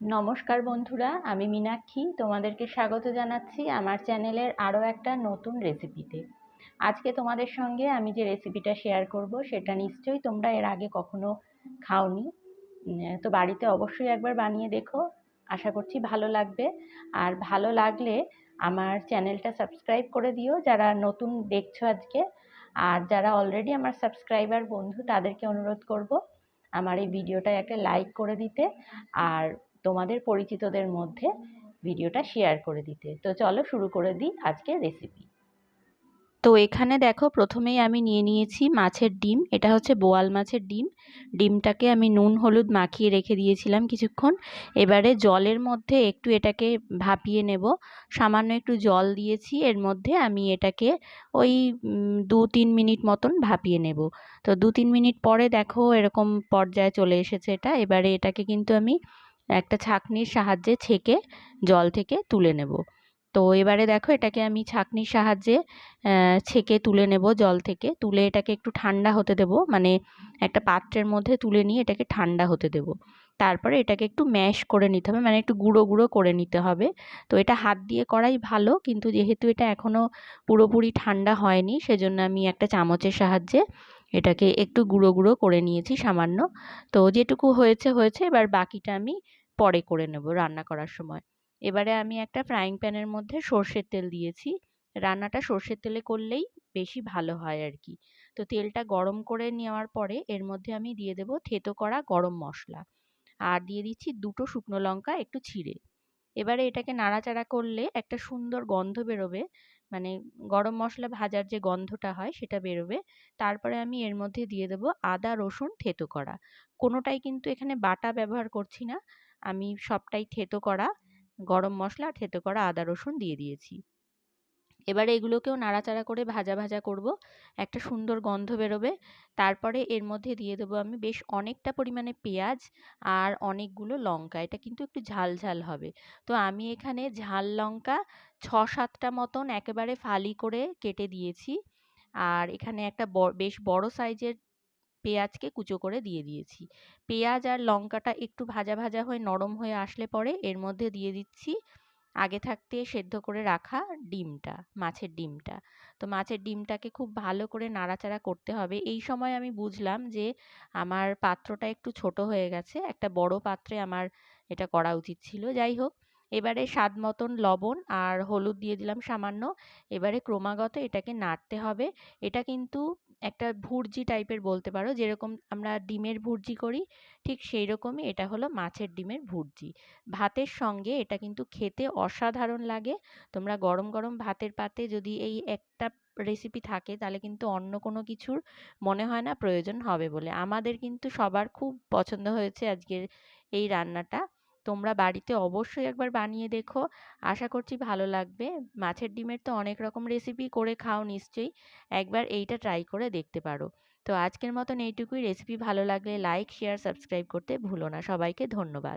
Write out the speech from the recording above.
নমস্কার বন্ধুরা, আমি মীনাক্ষী। তোমাদেরকে স্বাগত জানাচ্ছি আমার চ্যানেলের আরও একটা নতুন রেসিপিতে। আজকে তোমাদের সঙ্গে আমি যে রেসিপিটা শেয়ার করব, সেটা নিশ্চয়ই তোমরা এর আগে কখনো খাওনি। তো বাড়িতে অবশ্যই একবার বানিয়ে দেখো, আশা করছি ভালো লাগবে। আর ভালো লাগলে আমার চ্যানেলটা সাবস্ক্রাইব করে দিও, যারা নতুন দেখছ আজকে। আর যারা অলরেডি আমার সাবস্ক্রাইবার বন্ধু, তাদেরকে অনুরোধ করব আমার এই ভিডিওটা একটা লাইক করে দিতে। আর তোমাদের পরিচিতদের মধ্যে ভিডিওটা শেয়ার করে দিতে। তো চলো শুরু করে দিই আজকে রেসিপি তো এখানে দেখো প্রথমেই আমি নিয়ে নিয়েছি মাছের ডিম। এটা হচ্ছে বোয়াল মাছের ডিম। ডিমটাকে আমি নুন, হলুদ মাখিয়ে রেখে দিয়েছিলাম কিছুক্ষণ। এবারে জলের মধ্যে একটু এটাকে ভাপিয়ে নেব। সামান্য একটু জল দিয়েছি। এর মধ্যে আমি এটাকে ওই দু তিন মিনিট মতন ভাপিয়ে নেব। তো দু তিন মিনিট পরে দেখো এরকম পর্যায়ে চলে এসেছে এটা। এবারে এটাকে কিন্তু আমি একটা ছাঁকনির সাহায্যে ছেঁকে, জল থেকে তুলে নেব। তো এবারে দেখো এটাকে আমি ছাঁকনির সাহায্যে ছেঁকে তুলে নেব জল থেকে। তুলে এটাকে একটু ঠান্ডা হতে দেব মানে একটা পাত্রের মধ্যে তুলে নিয়ে এটাকে ঠান্ডা হতে দেব। তারপরে এটাকে একটু ম্যাশ করে নিতে হবে মানে একটু গুঁড়ো গুঁড়ো করে নিতে হবে। তো এটা হাত দিয়ে করাই ভালো, কিন্তু যেহেতু এটা এখনও পুরোপুরি ঠান্ডা হয়নি, সেজন্য আমি একটা চামচের সাহায্যে এটাকে একটু গুঁড়ো গুঁড়ো করে নিয়েছি সামান্য। তো যেটুকু হয়েছে হয়েছে। এবার বাকিটা আমি পরে করে নেব রান্না করার সময়। এবারে আমি একটা ফ্রাইং প্যানের মধ্যে সর্ষের তেল দিয়েছি। রান্নাটা সর্ষের তেলে করলেই বেশি ভালো হয় আর কি তো তেলটা গরম করে নেওয়ার পরে এর মধ্যে আমি দিয়ে দেব থেতো করা গরম মশলা। আর দিয়ে দিচ্ছি দুটো শুকনো লঙ্কা, একটু ছিঁড়ে। এবারে এটাকে নাড়াচাড়া করলে একটা সুন্দর গন্ধ বেরোবে। মানে গরম মশলা ভাজার যে গন্ধটা হয় সেটা বেরোবে। তারপরে আমি এর মধ্যে দিয়ে দেবো আদা, রসুন থেতো করা। কোনোটাই কিন্তু এখানে বাটা ব্যবহার করছি না। আমি সবটাই থেতো করা গরম মশলা আর থেতো করা আদা রসুন দিয়ে দিয়েছি। এবারে এগুলোকেও নাড়াচাড়া করে ভাজা ভাজা করব, একটা সুন্দর গন্ধ বেরোবে। তারপরে এর মধ্যে দিয়ে দেবো আমি বেশ অনেকটা পরিমাণে পেঁয়াজ আর অনেকগুলো লঙ্কা। এটা কিন্তু একটু ঝাল ঝাল হবে। তো আমি এখানে ঝাল লঙ্কা ছ সাতটা মতন একেবারে ফালি করে কেটে দিয়েছি। আর এখানে একটা বেশ বড় সাইজের পেঁয়াজকে কুচো করে দিয়ে দিয়েছি। পেঁয়াজ আর লঙ্কাটা একটু ভাজা ভাজা হয়ে নরম হয়ে আসলে পরে এর মধ্যে দিয়ে দিচ্ছি আগে থাকতে সেদ্ধ করে রাখা ডিমটা, মাছের ডিমটা। তো মাছের ডিমটাকে খুব ভালো করে নাড়াচাড়া করতে হবে। এই সময় আমি বুঝলাম যে আমার পাত্রটা একটু ছোট হয়ে গেছে। একটা বড় পাত্রে আমার এটা করা উচিত ছিল। যাই হোক এবারে স্বাদ মতন লবণ আর হলুদ দিয়ে দিলাম সামান্য। এবারে ক্রমাগত এটাকে নাড়তে হবে। এটা কিন্তু একটা ভুর্জি টাইপের বলতে পারো। যেরকম আমরা ডিমের ভুর্জি করি, ঠিক সেই রকমই এটা হলো মাছের ডিমের ভুর্জি। ভাতের সঙ্গে এটা কিন্তু খেতে অসাধারণ লাগে। তোমরা গরম গরম ভাতের পাতে যদি এই একটা রেসিপি থাকে, তাহলে কিন্তু অন্য কোনো কিছুর মনে হয় না প্রয়োজন হবে বলে। আমাদের কিন্তু সবার খুব পছন্দ হয়েছে আজকের এই রান্নাটা। তোমরা বাড়িতে অবশ্যই একবার বানিয়ে দেখো। আশা করছি ভালো লাগবে। মাছের ডিমের তো অনেক রকম রেসিপি করে খাও নিশ্চয়ই। একবার এইটা ট্রাই করে দেখতে পারো। তো আজকের মতন এইটুকুই। রেসিপি ভালো লাগলে লাইক শেয়ার সাবস্ক্রাইব করতে ভুলো না। সবাইকে ধন্যবাদ।